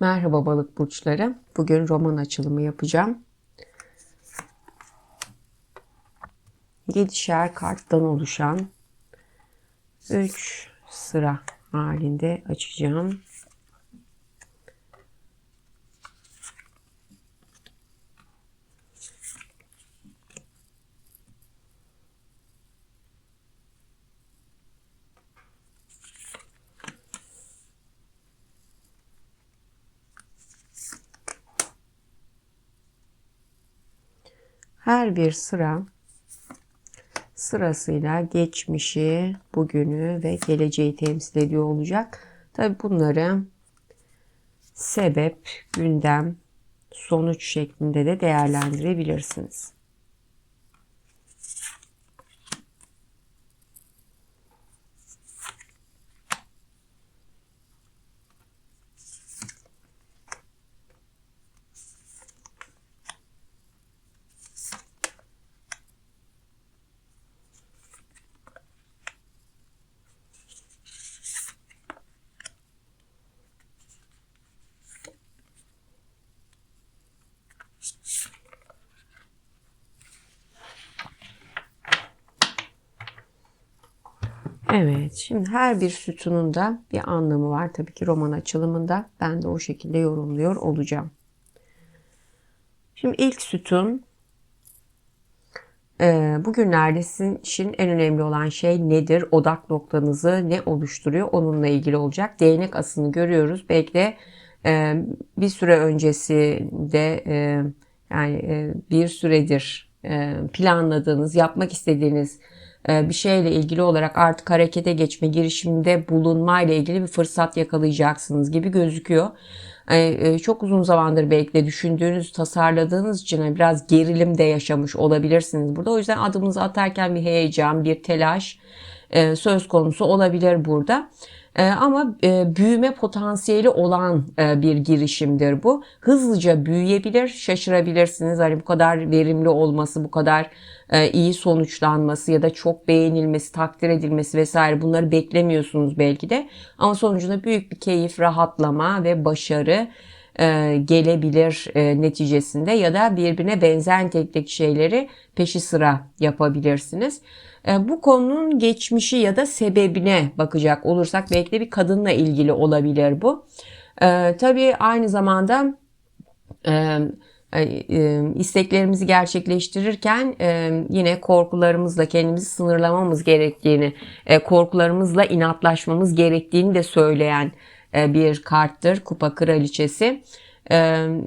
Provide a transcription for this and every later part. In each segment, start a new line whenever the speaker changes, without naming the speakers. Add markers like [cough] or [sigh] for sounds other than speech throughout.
Merhaba balık burçları. Bugün roman açılımı yapacağım. 7'şer karttan oluşan 3 sıra halinde açacağım. Her bir sıra sırasıyla geçmişi, bugünü ve geleceği temsil ediyor olacak. Tabi bunları sebep, gündem, sonuç şeklinde de değerlendirebilirsiniz. Evet, şimdi her bir sütunun da bir anlamı var. Tabii ki roman açılımında ben de o şekilde yorumluyor olacağım. Şimdi ilk sütun e, bugünlerde sizin için en önemli olan şey nedir? Odak noktanızı ne oluşturuyor? Onunla ilgili olacak. Değnek asını görüyoruz. Belki de e, bir süre öncesinde e, yani bir süredir planladığınız, yapmak istediğiniz bir şeyle ilgili olarak artık harekete geçme, girişimde bulunma ile ilgili bir fırsat yakalayacaksınız gibi gözüküyor. E, çok uzun zamandır belki de düşündüğünüz, tasarladığınız için biraz gerilim de yaşamış olabilirsiniz burada. O yüzden adımınızı atarken bir heyecan, bir telaş e, söz konusu olabilir burada. Ama büyüme potansiyeli olan bir girişimdir bu. Hızlıca büyüyebilir, şaşırabilirsiniz. Hani bu kadar verimli olması, bu kadar e, iyi sonuçlanması ya da çok beğenilmesi, takdir edilmesi vesaire bunları beklemiyorsunuz belki de. Ama sonucunda büyük bir keyif, rahatlama ve başarı e, gelebilir e, neticesinde ya da birbirine benzer nitelikteki şeyleri peşi sıra yapabilirsiniz. Bu konunun geçmişi ya da sebebine bakacak olursak belki de bir kadınla ilgili olabilir bu. Tabii aynı zamanda e, isteklerimizi gerçekleştirirken e, yine korkularımızla kendimizi sınırlamamız gerektiğini, e, korkularımızla inatlaşmamız gerektiğini de söyleyen bir karttır Kupa Kraliçesi.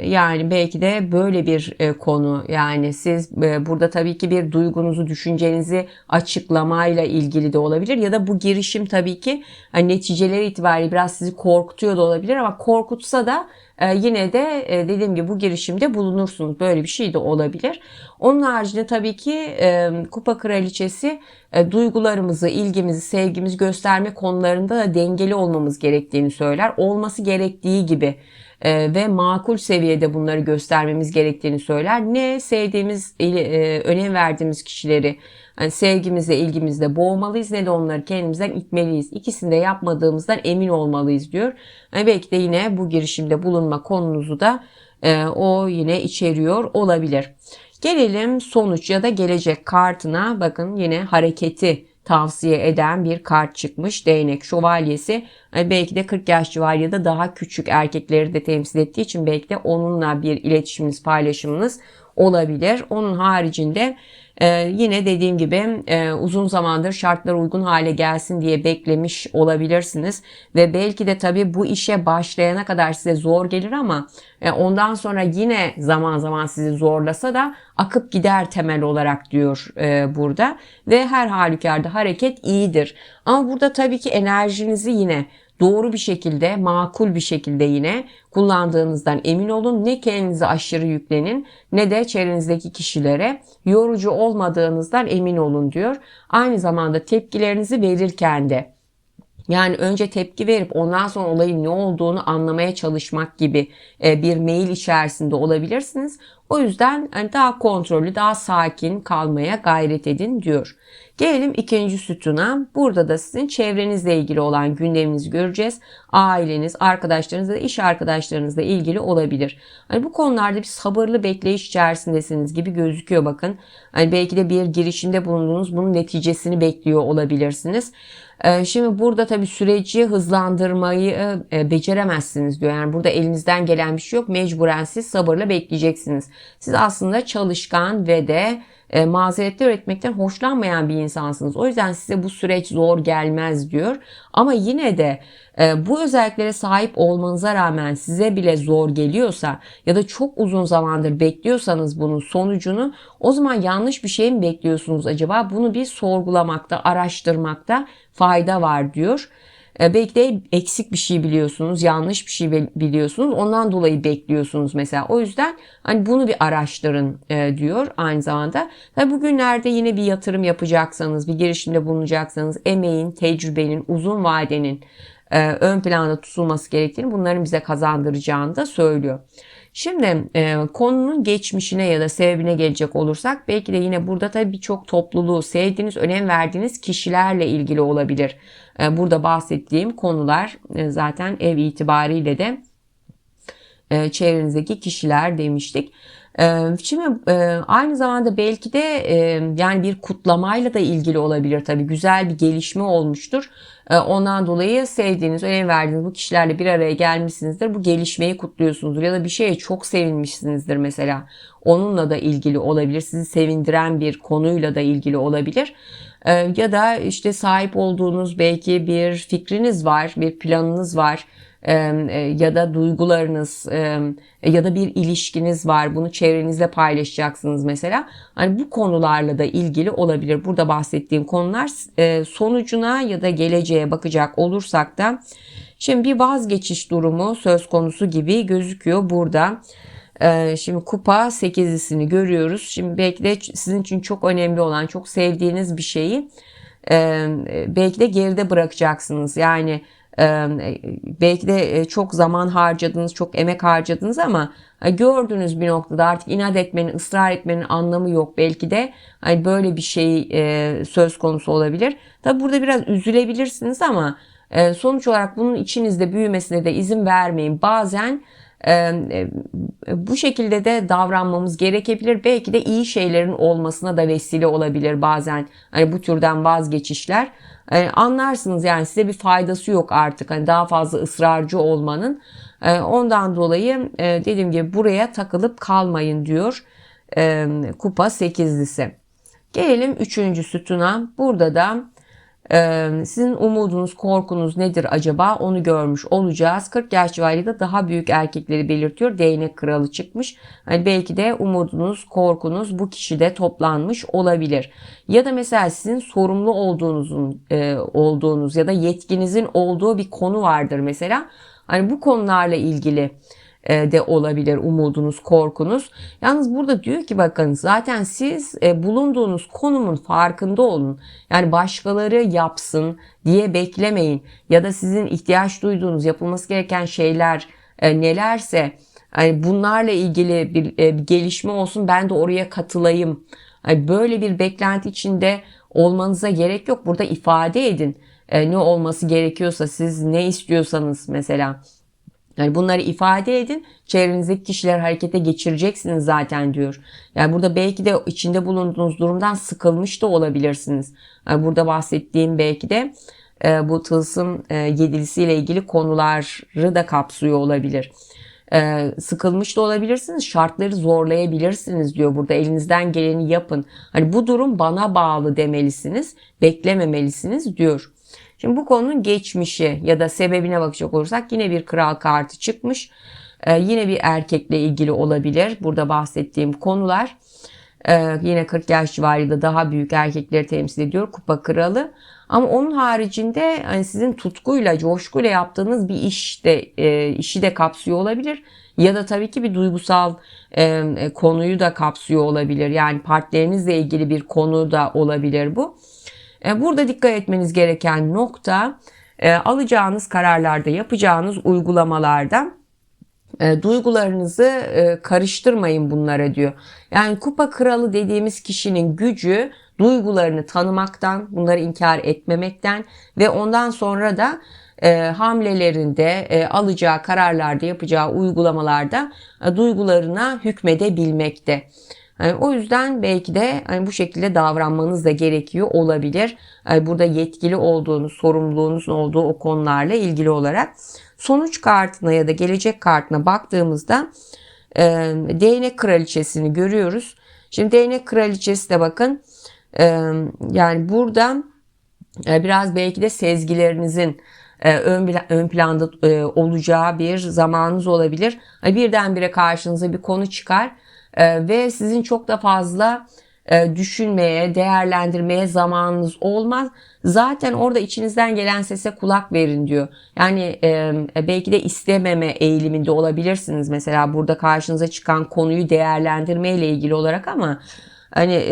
Yani belki de böyle bir konu yani siz burada tabii ki bir duygunuzu, düşüncenizi açıklamayla ilgili de olabilir ya da bu girişim tabii ki hani neticeleri itibariyle biraz sizi korkutuyor da olabilir ama korkutsa da e, yine de e, dediğim gibi bu girişimde bulunursunuz. Böyle bir şey de olabilir. Onun haricinde tabii ki e, Kupa Kraliçesi duygularımızı, ilgimizi, sevgimizi gösterme konularında da dengeli olmamız gerektiğini söyler. Olması gerektiği gibi ve makul seviyede bunları göstermemiz gerektiğini söyler. Ne sevdiğimiz, önem verdiğimiz kişileri yani sevgimizle, ilgimizle boğmalıyız ne de onları kendimizden itmeliyiz. İkisini de yapmadığımızdan emin olmalıyız diyor. Yani belki de yine bu girişimde bulunma konunuzu da e, o yine içeriyor olabilir. Gelelim sonuç ya da gelecek kartına. Bakın yine hareketi tavsiye eden bir kart çıkmış. Değnek şövalyesi. Yani belki de 40 yaş civarı ya da daha küçük erkekleri de temsil ettiği için belki de onunla bir iletişiminiz, paylaşımınız olabilir. Onun haricinde ee, yine dediğim gibi e, uzun zamandır şartlar uygun hale gelsin diye beklemiş olabilirsiniz ve belki de tabii bu işe başlayana kadar size zor gelir ama e, ondan sonra yine zaman zaman sizi zorlasa da akıp gider temel olarak diyor e, burada ve her halükarda hareket iyidir. Ama burada tabii ki enerjinizi yine doğru bir şekilde, makul bir şekilde yine kullandığınızdan emin olun. Ne kendinize aşırı yüklenin ne de çevrenizdeki kişilere yorucu olmadığınızdan emin olun diyor. Aynı zamanda tepkilerinizi verirken de yani önce tepki verip ondan sonra olayın ne olduğunu anlamaya çalışmak gibi e, bir mail içerisinde olabilirsiniz. O yüzden hani daha kontrollü, daha sakin kalmaya gayret edin diyor. Gelelim ikinci sütuna. Burada da sizin çevrenizle ilgili olan gündeminizi göreceğiz. Aileniz, arkadaşlarınız ve iş arkadaşlarınızla ilgili olabilir. Hani bu konularda bir sabırlı bekleyiş içerisindesiniz gibi gözüküyor bakın. Hani belki de bir girişimde bulundunuz. Bunun neticesini bekliyor olabilirsiniz. Ee, şimdi burada tabii süreci hızlandırmayı e, beceremezsiniz diyor. Yani burada elinizden gelen bir şey yok. Mecburen siz sabırla bekleyeceksiniz. Siz aslında çalışkan ve de e, mazeretler üretmekten hoşlanmayan bir insansınız. O yüzden size bu süreç zor gelmez diyor. Ama yine de e, bu özelliklere sahip olmanıza rağmen size bile zor geliyorsa ya da çok uzun zamandır bekliyorsanız bunun sonucunu o zaman yanlış bir şey mi bekliyorsunuz acaba? Bunu bir sorgulamakta, araştırmakta fayda var diyor. E, belki de eksik bir şey biliyorsunuz, yanlış bir şey biliyorsunuz. Ondan dolayı bekliyorsunuz mesela. O yüzden hani bunu bir araştırın e, diyor aynı zamanda. Tabii bugünlerde yine bir yatırım yapacaksanız, bir girişimde bulunacaksanız emeğin, tecrübenin, uzun vadenin e, ön planda tutulması gerektiğini bunların bize kazandıracağını da söylüyor. Şimdi e, konunun geçmişine ya da sebebine gelecek olursak belki de yine burada tabii birçok topluluğu sevdiğiniz, önem verdiğiniz kişilerle ilgili olabilir. E, burada bahsettiğim konular e, zaten ev itibariyle de e, çevrenizdeki kişiler demiştik. E, şimdi e, aynı zamanda belki de yani bir kutlamayla da ilgili olabilir tabii. Güzel bir gelişme olmuştur. Ondan dolayı sevdiğiniz, önem verdiğiniz bu kişilerle bir araya gelmişsinizdir. Bu gelişmeyi kutluyorsunuzdur ya da bir şeye çok sevinmişsinizdir mesela. Onunla da ilgili olabilir. Sizi sevindiren bir konuyla da ilgili olabilir. Ya da işte sahip olduğunuz belki bir fikriniz var, bir planınız var e, ya da duygularınız ya da bir ilişkiniz var. Bunu çevrenizle paylaşacaksınız mesela. Hani bu konularla da ilgili olabilir. Burada bahsettiğim konular e, sonucuna ya da geleceğe bakacak olursak da şimdi bir vazgeçiş durumu söz konusu gibi gözüküyor burada. Şimdi kupa sekizlisini görüyoruz. Şimdi belki de sizin için çok önemli olan, çok sevdiğiniz bir şeyi belki de geride bırakacaksınız. Yani belki de çok zaman harcadınız, çok emek harcadınız ama gördüğünüz bir noktada artık inat etmenin, ısrar etmenin anlamı yok. Belki de hani böyle bir şey söz konusu olabilir. Tabi burada biraz üzülebilirsiniz ama sonuç olarak bunun içinizde büyümesine de izin vermeyin. Bazen bu şekilde de davranmamız gerekebilir. Belki de iyi şeylerin olmasına da vesile olabilir bazen. Hani bu türden vazgeçişler. E, anlarsınız yani size bir faydası yok artık. Hani daha fazla ısrarcı olmanın. E, ondan dolayı e, dediğim gibi buraya takılıp kalmayın diyor e, kupa sekizlisi. Gelelim üçüncü sütuna. Burada da ee, sizin umudunuz, korkunuz nedir acaba onu görmüş olacağız. 40 yaş civarında daha büyük erkekleri belirtiyor. Değnek kralı çıkmış. Yani belki de umudunuz, korkunuz bu kişide toplanmış olabilir. Ya da mesela sizin sorumlu olduğunuzun e, olduğunuz ya da yetkinizin olduğu bir konu vardır mesela. Hani bu konularla ilgili de olabilir umudunuz, korkunuz. Yalnız burada diyor ki bakın zaten siz e, bulunduğunuz konumun farkında olun. Yani başkaları yapsın diye beklemeyin. Ya da sizin ihtiyaç duyduğunuz yapılması gereken şeyler e, nelerse yani bunlarla ilgili bir, gelişme olsun ben de oraya katılayım. Böyle bir beklenti içinde olmanıza gerek yok. Burada ifade edin. ne olması gerekiyorsa siz ne istiyorsanız mesela yani bunları ifade edin. Çevrenizdeki kişiler harekete geçireceksiniz zaten diyor. Yani burada belki de içinde bulunduğunuz durumdan sıkılmış da olabilirsiniz. Yani burada bahsettiğim belki de e, bu tılsım e, yedilisiyle ilgili konuları da kapsıyor olabilir. E, sıkılmış da olabilirsiniz. Şartları zorlayabilirsiniz diyor burada. Elinizden geleni yapın. Hani bu durum bana bağlı demelisiniz. Beklememelisiniz diyor. Şimdi bu konunun geçmişi ya da sebebine bakacak olursak yine bir kral kartı çıkmış. Ee, yine bir erkekle ilgili olabilir. Burada bahsettiğim konular. Ee, yine 40 yaş civarında daha büyük erkekleri temsil ediyor. Kupa kralı. Ama onun haricinde hani sizin tutkuyla, coşkuyla yaptığınız bir iş de, e, işi de kapsıyor olabilir. Ya da tabii ki bir duygusal e, e konuyu da kapsıyor olabilir. Yani partnerinizle ilgili bir konu da olabilir bu. E, burada dikkat etmeniz gereken nokta e, alacağınız kararlarda, yapacağınız uygulamalarda E, duygularınızı karıştırmayın bunlara diyor. Yani kupa kralı dediğimiz kişinin gücü duygularını tanımaktan, bunları inkar etmemekten ve ondan sonra da e, hamlelerinde, e, alacağı kararlarda, yapacağı uygulamalarda e, duygularına hükmedebilmekte. Yani o yüzden belki de hani bu şekilde davranmanız da gerekiyor olabilir. Yani burada yetkili olduğunuz, sorumluluğunuzun olduğu o konularla ilgili olarak. Sonuç kartına ya da gelecek kartına baktığımızda e, değnek kraliçesini görüyoruz. Şimdi değnek kraliçesi de bakın e, yani burada e, biraz belki de sezgilerinizin ön, planda olacağı bir zamanınız olabilir. Birdenbire karşınıza bir konu çıkar e, ve sizin çok da fazla düşünmeye, değerlendirmeye zamanınız olmaz. Zaten orada içinizden gelen sese kulak verin diyor. Yani belki de istememe eğiliminde olabilirsiniz. Mesela burada karşınıza çıkan konuyu değerlendirme ile ilgili olarak ama hani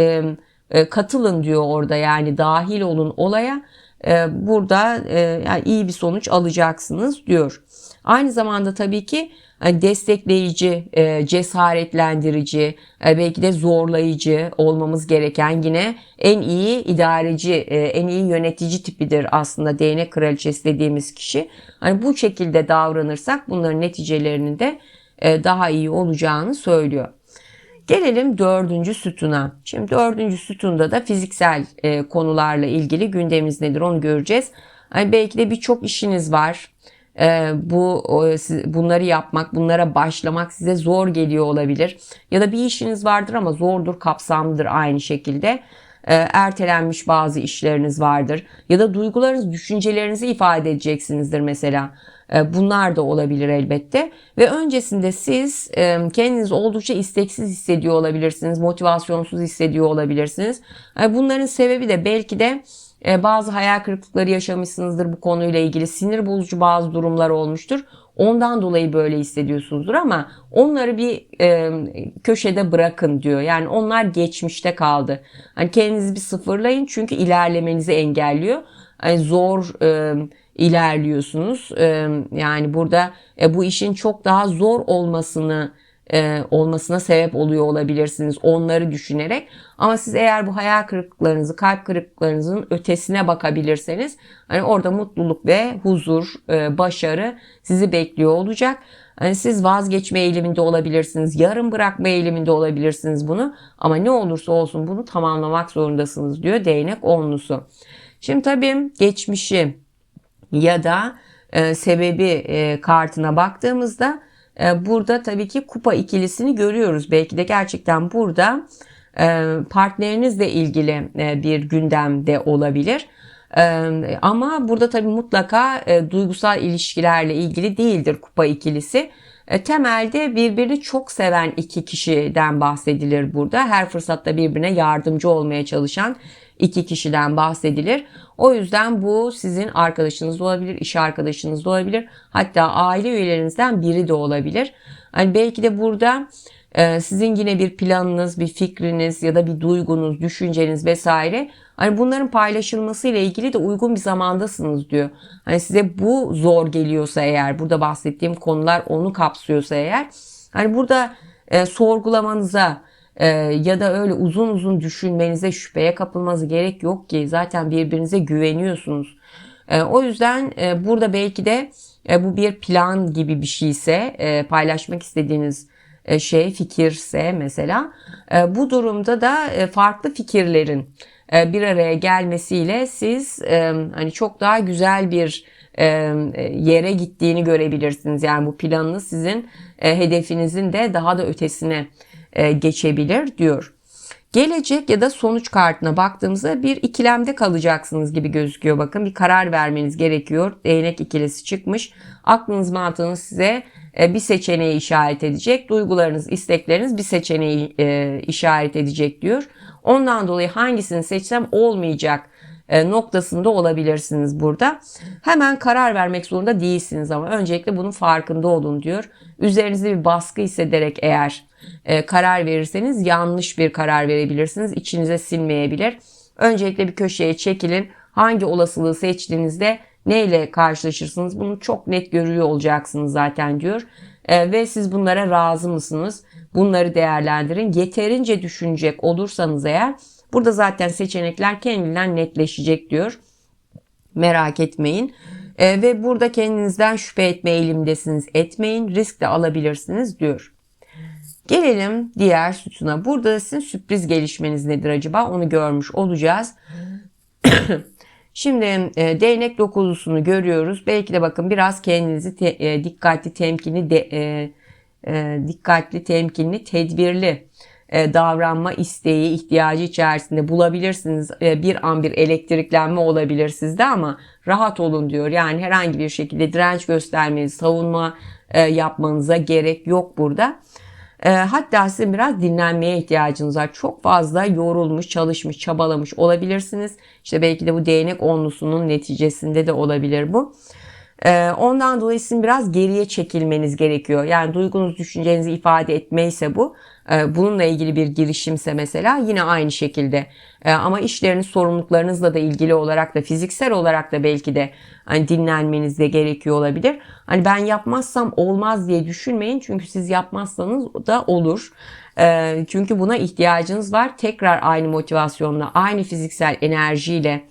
katılın diyor orada yani dahil olun olaya ee, burada e, yani iyi bir sonuç alacaksınız diyor. Aynı zamanda tabii ki destekleyici, e, cesaretlendirici, e, belki de zorlayıcı olmamız gereken yine en iyi idareci, en iyi yönetici tipidir aslında değnek kraliçesi dediğimiz kişi. Hani bu şekilde davranırsak bunların neticelerinin de daha iyi olacağını söylüyor. Gelelim dördüncü sütuna. Şimdi dördüncü sütunda da fiziksel e, konularla ilgili gündemimiz nedir onu göreceğiz. Hani belki de birçok işiniz var. E, bu bunları yapmak, bunlara başlamak size zor geliyor olabilir. Ya da bir işiniz vardır ama zordur, kapsamlıdır aynı şekilde. E, ertelenmiş bazı işleriniz vardır. Ya da duygularınız, düşüncelerinizi ifade edeceksinizdir mesela. E, bunlar da olabilir elbette. Ve öncesinde siz e, kendiniz oldukça isteksiz hissediyor olabilirsiniz, motivasyonsuz hissediyor olabilirsiniz. Bunların sebebi de belki de bazı hayal kırıklıkları yaşamışsınızdır bu konuyla ilgili. Sinir bozucu bazı durumlar olmuştur. Ondan dolayı böyle hissediyorsunuzdur ama onları bir e, köşede bırakın diyor. Yani onlar geçmişte kaldı. Hani kendinizi bir sıfırlayın çünkü ilerlemenizi engelliyor. Yani zor e, ilerliyorsunuz. Yani burada e, bu işin çok daha zor olmasını e, olmasına sebep oluyor olabilirsiniz onları düşünerek. Ama siz eğer bu hayal kırıklıklarınızı, kalp kırıklıklarınızın ötesine bakabilirseniz hani orada mutluluk ve huzur, e, başarı sizi bekliyor olacak. Hani siz vazgeçme eğiliminde olabilirsiniz, yarım bırakma eğiliminde olabilirsiniz bunu. Ama ne olursa olsun bunu tamamlamak zorundasınız diyor değnek onlusu. Şimdi tabii geçmişi, ya da e, sebebi e, kartına baktığımızda burada tabii ki kupa ikilisini görüyoruz. Belki de gerçekten burada e, partnerinizle ilgili e, bir gündemde olabilir. E, ama burada tabii mutlaka e, duygusal ilişkilerle ilgili değildir kupa ikilisi. Temelde birbirini çok seven iki kişiden bahsedilir burada. Her fırsatta birbirine yardımcı olmaya çalışan iki kişiden bahsedilir. O yüzden bu sizin arkadaşınız olabilir, iş arkadaşınız olabilir. Hatta aile üyelerinizden biri de olabilir. Hani belki de burada e, sizin yine bir planınız, bir fikriniz ya da bir duygunuz, düşünceniz vesaire hani bunların paylaşılması ile ilgili de uygun bir zamandasınız diyor. Hani size bu zor geliyorsa eğer burada bahsettiğim konular onu kapsıyorsa eğer hani burada e, sorgulamanıza e, ya da öyle uzun uzun düşünmenize şüpheye kapılması gerek yok ki zaten birbirinize güveniyorsunuz. E, o yüzden e, burada belki de e, bu bir plan gibi bir şeyse e, paylaşmak istediğiniz e, şey fikirse mesela e, bu durumda da e, farklı fikirlerin e, bir araya gelmesiyle siz e, hani çok daha güzel bir e, yere gittiğini görebilirsiniz. Yani bu planınız sizin e, hedefinizin de daha da ötesine e, geçebilir diyor. Gelecek ya da sonuç kartına baktığımızda bir ikilemde kalacaksınız gibi gözüküyor. Bakın bir karar vermeniz gerekiyor. Değnek ikilisi çıkmış. Aklınız mantığınız size e, bir seçeneği işaret edecek. Duygularınız, istekleriniz bir seçeneği e, işaret edecek diyor. Ondan dolayı hangisini seçsem olmayacak noktasında olabilirsiniz burada. Hemen karar vermek zorunda değilsiniz ama öncelikle bunun farkında olun diyor. Üzerinizde bir baskı hissederek eğer e, karar verirseniz yanlış bir karar verebilirsiniz. İçinize sinmeyebilir. Öncelikle bir köşeye çekilin. Hangi olasılığı seçtiğinizde neyle karşılaşırsınız bunu çok net görüyor olacaksınız zaten diyor. E, ve siz bunlara razı mısınız? Bunları değerlendirin. Yeterince düşünecek olursanız eğer burada zaten seçenekler kendinden netleşecek diyor. Merak etmeyin. E, ve burada kendinizden şüphe etme eğilimdesiniz. Etmeyin. Risk de alabilirsiniz diyor. Gelelim diğer sütuna. Burada sizin sürpriz gelişmeniz nedir acaba? Onu görmüş olacağız. [coughs] Şimdi e, değnek dokuzusunu görüyoruz. Belki de bakın biraz kendinizi te, e, dikkatli, temkinli, de, e, e, dikkatli, temkinli, tedbirli e, davranma isteği, ihtiyacı içerisinde bulabilirsiniz. E, bir an bir elektriklenme olabilir sizde ama rahat olun diyor. Yani herhangi bir şekilde direnç göstermeniz, savunma e, yapmanıza gerek yok burada. E, hatta sizin biraz dinlenmeye ihtiyacınız var. Çok fazla yorulmuş, çalışmış, çabalamış olabilirsiniz. İşte belki de bu değnek onlusunun neticesinde de olabilir bu. E, ondan dolayı sizin biraz geriye çekilmeniz gerekiyor. Yani duygunuz, düşüncenizi ifade etmeyse bu. E, bununla ilgili bir girişimse mesela yine aynı şekilde. E, ama işleriniz, sorumluluklarınızla da ilgili olarak da fiziksel olarak da belki de hani dinlenmeniz de gerekiyor olabilir. Hani ben yapmazsam olmaz diye düşünmeyin. Çünkü siz yapmazsanız da olur. E, çünkü buna ihtiyacınız var. Tekrar aynı motivasyonla, aynı fiziksel enerjiyle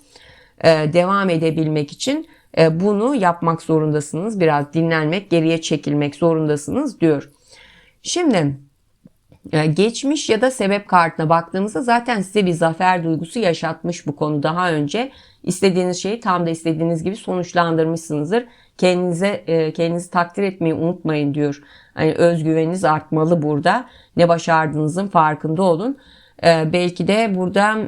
devam edebilmek için bunu yapmak zorundasınız. Biraz dinlenmek, geriye çekilmek zorundasınız diyor. Şimdi geçmiş ya da sebep kartına baktığımızda zaten size bir zafer duygusu yaşatmış bu konu daha önce. İstediğiniz şeyi tam da istediğiniz gibi sonuçlandırmışsınızdır. Kendinize kendinizi takdir etmeyi unutmayın diyor. Hani özgüveniniz artmalı burada. Ne başardığınızın farkında olun. Belki de burada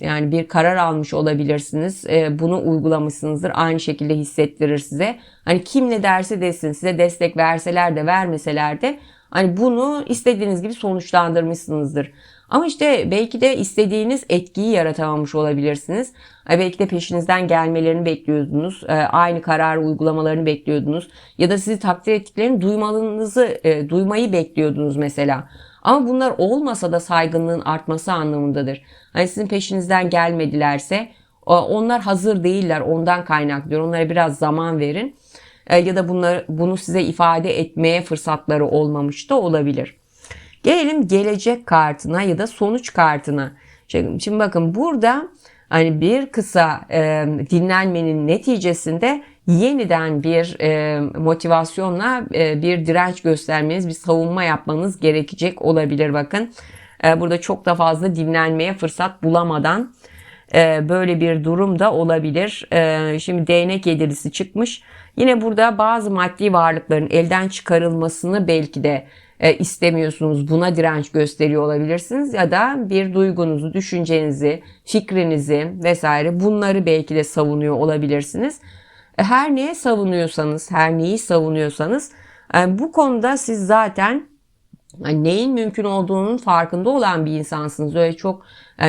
yani bir karar almış olabilirsiniz. bunu uygulamışsınızdır. Aynı şekilde hissettirir size. Hani kim ne derse desin size destek verseler de vermeseler de Hani bunu istediğiniz gibi sonuçlandırmışsınızdır. Ama işte belki de istediğiniz etkiyi yaratamamış olabilirsiniz. Belki de peşinizden gelmelerini bekliyordunuz. Aynı karar uygulamalarını bekliyordunuz. Ya da sizi takdir ettiklerini duymanızı, duymayı bekliyordunuz mesela. Ama bunlar olmasa da saygınlığın artması anlamındadır. Hani sizin peşinizden gelmedilerse onlar hazır değiller ondan kaynaklıyor. Onlara biraz zaman verin. E, ya da bunları, bunu size ifade etmeye fırsatları olmamış da olabilir. Gelelim gelecek kartına ya da sonuç kartına. Şimdi bakın burada hani bir kısa e, dinlenmenin neticesinde yeniden bir e, motivasyonla e, bir direnç göstermeniz, bir savunma yapmanız gerekecek olabilir bakın. E, burada çok da fazla dinlenmeye fırsat bulamadan e, böyle bir durum da olabilir. E, şimdi değnek yedilisi çıkmış. Yine burada bazı maddi varlıkların elden çıkarılmasını belki de e, istemiyorsunuz. Buna direnç gösteriyor olabilirsiniz ya da bir duygunuzu, düşüncenizi, fikrinizi vesaire bunları belki de savunuyor olabilirsiniz. Her neye savunuyorsanız, her neyi savunuyorsanız bu konuda siz zaten yani neyin mümkün olduğunun farkında olan bir insansınız. Öyle çok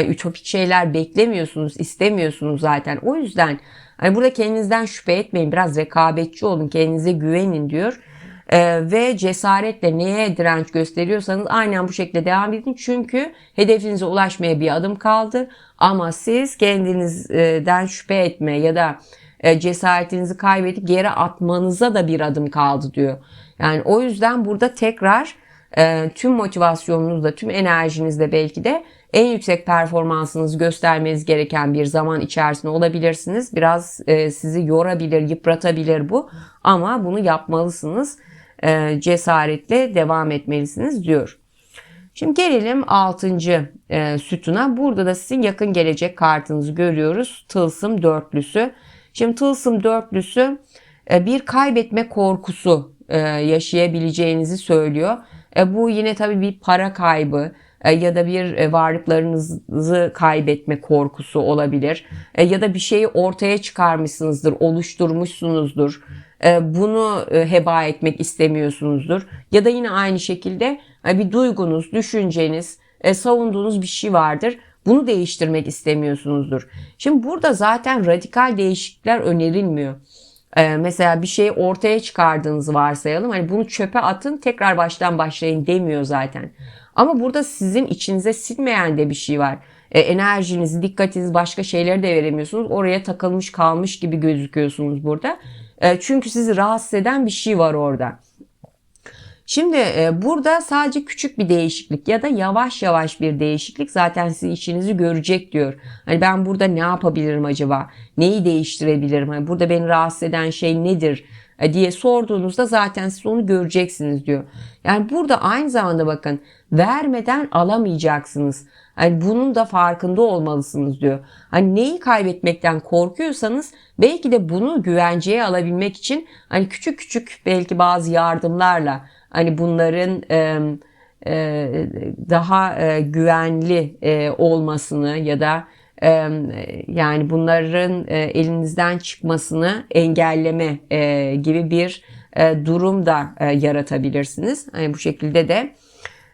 ütopik şeyler beklemiyorsunuz, istemiyorsunuz zaten. O yüzden burada kendinizden şüphe etmeyin. Biraz rekabetçi olun, kendinize güvenin diyor. Ee, ve cesaretle neye direnç gösteriyorsanız aynen bu şekilde devam edin. Çünkü hedefinize ulaşmaya bir adım kaldı. Ama siz kendinizden şüphe etme ya da e, cesaretinizi kaybedip geri atmanıza da bir adım kaldı diyor. Yani o yüzden burada tekrar e, tüm motivasyonunuzla, tüm enerjinizle belki de en yüksek performansınızı göstermeniz gereken bir zaman içerisinde olabilirsiniz. Biraz e, sizi yorabilir, yıpratabilir bu ama bunu yapmalısınız. E, cesaretle devam etmelisiniz diyor. Şimdi gelelim 6. E, sütuna. Burada da sizin yakın gelecek kartınızı görüyoruz. Tılsım dörtlüsü. Şimdi tılsım dörtlüsü e, bir kaybetme korkusu e, yaşayabileceğinizi söylüyor. E, bu yine tabii bir para kaybı ya da bir varlıklarınızı kaybetme korkusu olabilir. Ya da bir şeyi ortaya çıkarmışsınızdır, oluşturmuşsunuzdur. Bunu heba etmek istemiyorsunuzdur. Ya da yine aynı şekilde bir duygunuz, düşünceniz, savunduğunuz bir şey vardır. Bunu değiştirmek istemiyorsunuzdur. Şimdi burada zaten radikal değişiklikler önerilmiyor. Ee, mesela bir şeyi ortaya çıkardığınızı varsayalım. Hani bunu çöpe atın tekrar baştan başlayın demiyor zaten. Ama burada sizin içinize silmeyen de bir şey var. E, enerjinizi, dikkatinizi başka şeylere de veremiyorsunuz. Oraya takılmış kalmış gibi gözüküyorsunuz burada. E, çünkü sizi rahatsız eden bir şey var orada. Şimdi e, burada sadece küçük bir değişiklik ya da yavaş yavaş bir değişiklik zaten sizin işinizi görecek diyor. Hani ben burada ne yapabilirim acaba? Neyi değiştirebilirim? Hani burada beni rahatsız eden şey nedir? E, diye sorduğunuzda zaten siz onu göreceksiniz diyor. Yani burada aynı zamanda bakın vermeden alamayacaksınız. Hani bunun da farkında olmalısınız diyor. Hani neyi kaybetmekten korkuyorsanız belki de bunu güvenceye alabilmek için hani küçük küçük belki bazı yardımlarla hani bunların e, e, daha e, güvenli e, olmasını ya da e, yani bunların e, elinizden çıkmasını engelleme e, gibi bir e, durum da e, yaratabilirsiniz. Hani bu şekilde de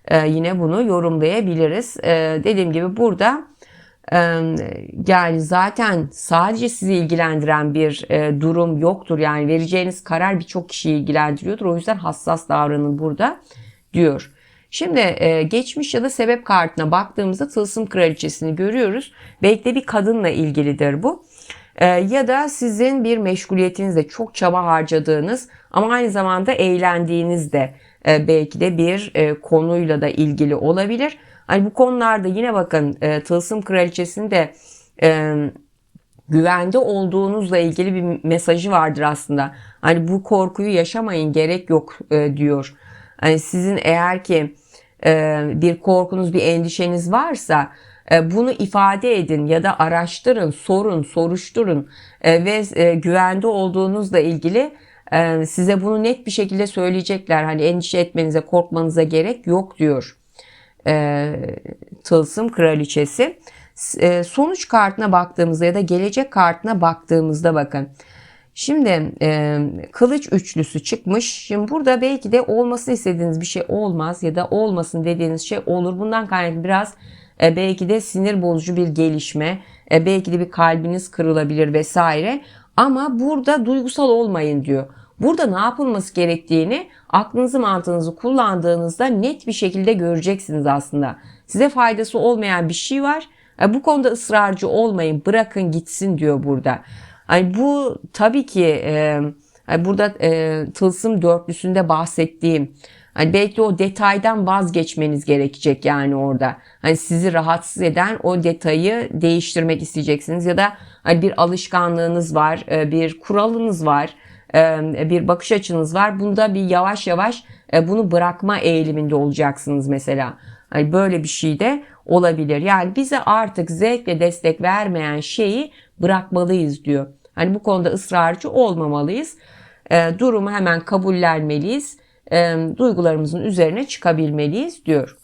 e, yine bunu yorumlayabiliriz. E, dediğim gibi burada yani zaten sadece sizi ilgilendiren bir e, durum yoktur. Yani vereceğiniz karar birçok kişiyi ilgilendiriyordur. O yüzden hassas davranın burada diyor. Şimdi e, geçmiş ya da sebep kartına baktığımızda tılsım kraliçesini görüyoruz. Belki de bir kadınla ilgilidir bu. E, ya da sizin bir meşguliyetinizde çok çaba harcadığınız ama aynı zamanda eğlendiğiniz de belki de bir konuyla da ilgili olabilir. Hani bu konularda yine bakın e, tılsım kraliçesinde e, güvende olduğunuzla ilgili bir mesajı vardır aslında. Hani bu korkuyu yaşamayın gerek yok e, diyor. Hani sizin eğer ki e, bir korkunuz, bir endişeniz varsa e, bunu ifade edin ya da araştırın, sorun, soruşturun e, ve e, güvende olduğunuzla ilgili e, size bunu net bir şekilde söyleyecekler. Hani endişe etmenize, korkmanıza gerek yok diyor. E, Tılsım Kraliçesi. E, sonuç kartına baktığımızda ya da gelecek kartına baktığımızda bakın. Şimdi e, kılıç üçlüsü çıkmış. Şimdi burada belki de olmasını istediğiniz bir şey olmaz ya da olmasın dediğiniz şey olur. Bundan kaynaklı biraz e, belki de sinir bozucu bir gelişme, e, belki de bir kalbiniz kırılabilir vesaire. Ama burada duygusal olmayın diyor. Burada ne yapılması gerektiğini aklınızı mantığınızı kullandığınızda net bir şekilde göreceksiniz aslında. Size faydası olmayan bir şey var. E, bu konuda ısrarcı olmayın, bırakın gitsin diyor burada. Hani bu tabii ki e, burada e, tılsım dörtlüsünde bahsettiğim hani belki o detaydan vazgeçmeniz gerekecek yani orada. Hani sizi rahatsız eden o detayı değiştirmek isteyeceksiniz ya da hani bir alışkanlığınız var, e, bir kuralınız var, bir bakış açınız var. Bunda bir yavaş yavaş e, bunu bırakma eğiliminde olacaksınız mesela. Hani böyle bir şey de olabilir. Yani bize artık zevkle destek vermeyen şeyi bırakmalıyız diyor. Hani bu konuda ısrarcı olmamalıyız. Durumu hemen kabullenmeliyiz. Duygularımızın üzerine çıkabilmeliyiz diyor.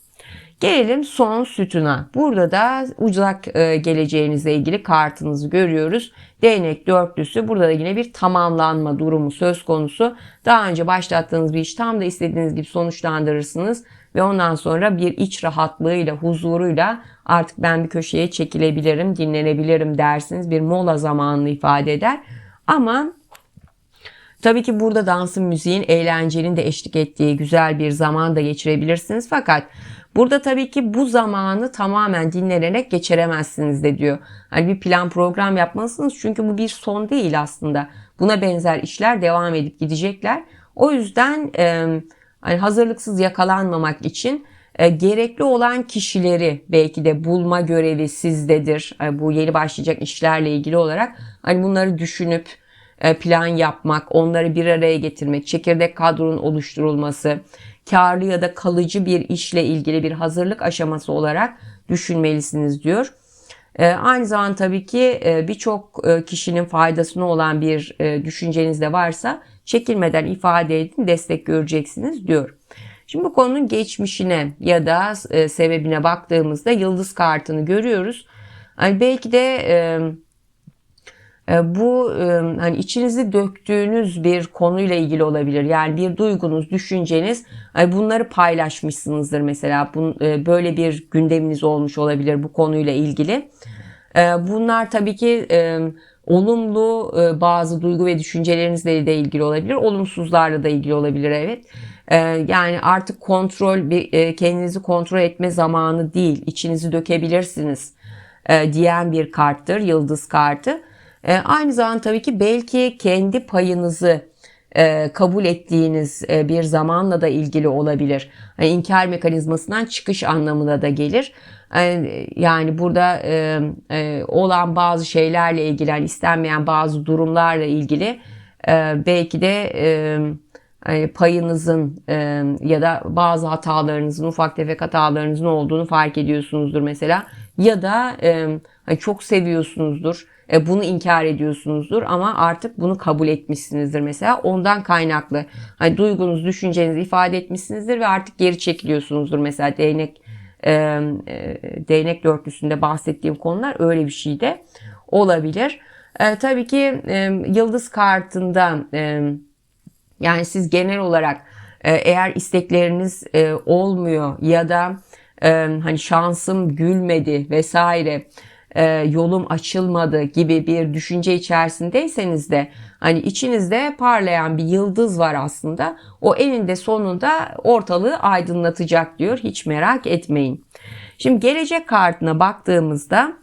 Gelelim son sütuna. Burada da uzak e, geleceğinizle ilgili kartınızı görüyoruz. Değnek dörtlüsü. Burada da yine bir tamamlanma durumu söz konusu. Daha önce başlattığınız bir iş tam da istediğiniz gibi sonuçlandırırsınız. Ve ondan sonra bir iç rahatlığıyla, huzuruyla artık ben bir köşeye çekilebilirim, dinlenebilirim dersiniz. Bir mola zamanını ifade eder. Ama Tabii ki burada dansın, müziğin, eğlencenin de eşlik ettiği güzel bir zaman da geçirebilirsiniz. Fakat burada tabii ki bu zamanı tamamen dinlenerek geçiremezsiniz de diyor. Hani bir plan program yapmalısınız çünkü bu bir son değil aslında. Buna benzer işler devam edip gidecekler. O yüzden e, hani hazırlıksız yakalanmamak için e, gerekli olan kişileri belki de bulma görevi sizdedir. E, bu yeni başlayacak işlerle ilgili olarak hani bunları düşünüp plan yapmak, onları bir araya getirmek, çekirdek kadronun oluşturulması, karlı ya da kalıcı bir işle ilgili bir hazırlık aşaması olarak düşünmelisiniz diyor. E, aynı zamanda tabii ki e, birçok kişinin faydasına olan bir düşünceniz de varsa çekilmeden ifade edin, destek göreceksiniz diyor. Şimdi bu konunun geçmişine ya da sebebine baktığımızda yıldız kartını görüyoruz. Hani belki de e, bu e, hani içinizi döktüğünüz bir konuyla ilgili olabilir. Yani bir duygunuz, düşünceniz bunları paylaşmışsınızdır mesela. E, böyle bir gündeminiz olmuş olabilir bu konuyla ilgili. Bunlar tabii ki olumlu bazı duygu ve düşüncelerinizle de ilgili olabilir. Olumsuzlarla da ilgili olabilir evet. Yani artık kontrol, kendinizi kontrol etme zamanı değil. İçinizi dökebilirsiniz diyen bir karttır, yıldız kartı. E, aynı zamanda tabii ki belki kendi payınızı e, kabul ettiğiniz e, bir zamanla da ilgili olabilir. Hani inkar mekanizmasından çıkış anlamına da gelir. Yani, yani burada e, e, olan bazı şeylerle ilgili, yani istenmeyen bazı durumlarla ilgili e, belki de e, hani payınızın e, ya da bazı hatalarınızın, ufak tefek hatalarınızın olduğunu fark ediyorsunuzdur mesela. Ya da e, çok seviyorsunuzdur e, bunu inkar ediyorsunuzdur ama artık bunu kabul etmişsinizdir mesela. Ondan kaynaklı hani duygunuz, düşüncenizi ifade etmişsinizdir ve artık geri çekiliyorsunuzdur mesela değnek e, e, değnek dörtlüsünde bahsettiğim konular öyle bir şey de olabilir. E, tabii ki e, yıldız kartında e, yani siz genel olarak eğer istekleriniz e, olmuyor ya da e, hani şansım gülmedi vesaire e, yolum açılmadı gibi bir düşünce içerisindeyseniz de hani içinizde parlayan bir yıldız var aslında. O eninde sonunda ortalığı aydınlatacak diyor. Hiç merak etmeyin. Şimdi gelecek kartına baktığımızda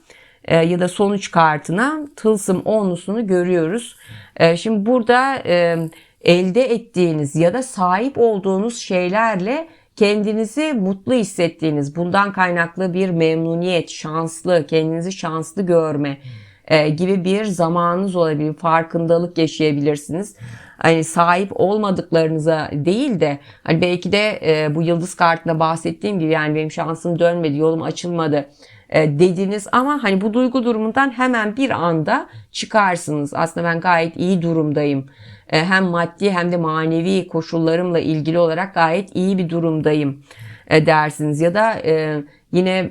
e, ya da sonuç kartına tılsım onlusunu görüyoruz. E, şimdi burada e, elde ettiğiniz ya da sahip olduğunuz şeylerle kendinizi mutlu hissettiğiniz, bundan kaynaklı bir memnuniyet, şanslı, kendinizi şanslı görme e, gibi bir zamanınız olabilir, farkındalık yaşayabilirsiniz. Hani sahip olmadıklarınıza değil de hani belki de e, bu yıldız kartında bahsettiğim gibi yani benim şansım dönmedi, yolum açılmadı e, dediniz ama hani bu duygu durumundan hemen bir anda çıkarsınız. Aslında ben gayet iyi durumdayım. E, hem maddi hem de manevi koşullarımla ilgili olarak gayet iyi bir durumdayım e, dersiniz. Ya da yine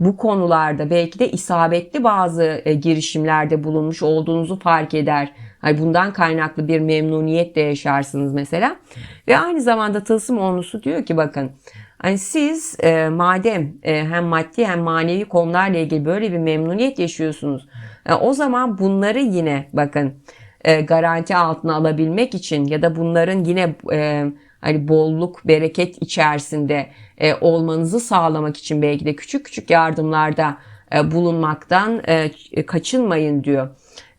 bu konularda belki de isabetli bazı girişimlerde bulunmuş olduğunuzu fark eder. Bundan kaynaklı bir memnuniyet de yaşarsınız mesela. Ve aynı zamanda tılsım onlusu diyor ki bakın Hani siz e, madem e, hem maddi hem manevi konularla ilgili böyle bir memnuniyet yaşıyorsunuz. E, o zaman bunları yine bakın e, garanti altına alabilmek için ya da bunların yine e, hani bolluk, bereket içerisinde e, olmanızı sağlamak için belki de küçük küçük yardımlarda e, bulunmaktan e, kaçınmayın diyor.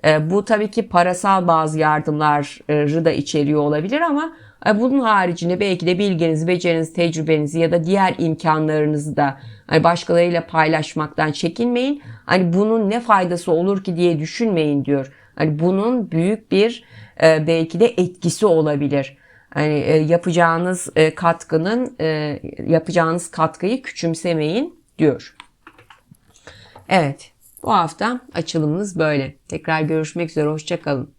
E, bu tabii ki parasal bazı yardımları da içeriyor olabilir ama e, bunun haricinde belki de bilginizi, becerinizi, tecrübenizi ya da diğer imkanlarınızı da hani başkalarıyla paylaşmaktan çekinmeyin. Hani bunun ne faydası olur ki diye düşünmeyin diyor. Hani bunun büyük bir e, belki de etkisi olabilir. Hani e, yapacağınız katkının yapacağınız katkıyı küçümsemeyin diyor. Evet, bu hafta açılımımız böyle. Tekrar görüşmek üzere, hoşçakalın.